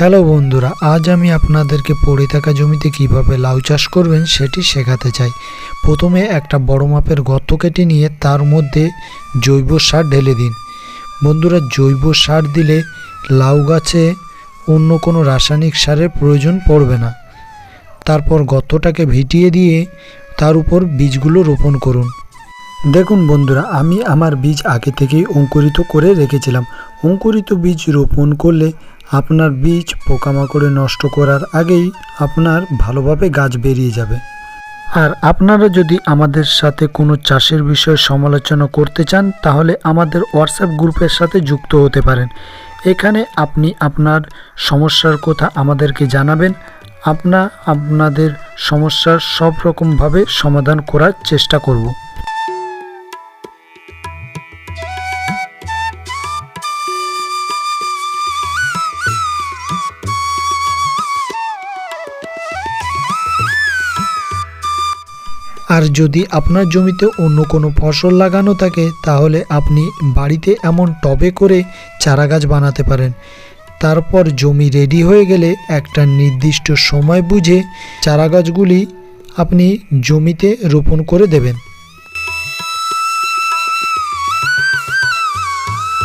Hello বন্ধুরা, আজ আমি আপনাদেরকে পড়ে থাকা জমিতে কীভাবে লাউ চাষ করবেন সেটি শেখাতে চাই। প্রথমে একটা বড় মাপের গর্ত কেটে নিয়ে তার মধ্যে জৈব সার ঢেলে দিন। বন্ধুরা, জৈব সার দিলে লাউ গাছে অন্য কোনো রাসায়নিক সারের প্রয়োজন পড়বে না। তারপর গর্তটাকে ভিটিয়ে দিয়ে তার উপর বীজগুলো রোপণ করুন। দেখুন বন্ধুরা, আমি আমার বীজ আগে থেকেই অঙ্কুরিত করে রেখেছিলাম। অঙ্কুরিত বীজ রোপণ করলে আপনার বীজ পোকামাকড়ে নষ্ট করার আগেই আপনার ভালোভাবে গাছ বেরিয়ে যাবে। আর আপনারা যদি আমাদের সাথে কোনো চাষের বিষয়ে সমালোচনা করতে চান, তাহলে আমাদের হোয়াটসঅ্যাপ গ্রুপের সাথে যুক্ত হতে পারেন। এখানে আপনি আপনার সমস্যার কথা আমাদেরকে জানাবেন। আপনা, আপনাদের সমস্যার সব রকমভাবে সমাধান করার চেষ্টা করব। আর যদি আপনার জমিতে অন্য কোনো ফসল লাগানো থাকে, তাহলে আপনি বাড়িতে এমন টবে করে চারা গাছ বানাতে পারেন। তারপর জমি রেডি হয়ে গেলে একটা নির্দিষ্ট সময় বুঝে চারা গাছগুলি আপনি জমিতে রোপণ করে দেবেন।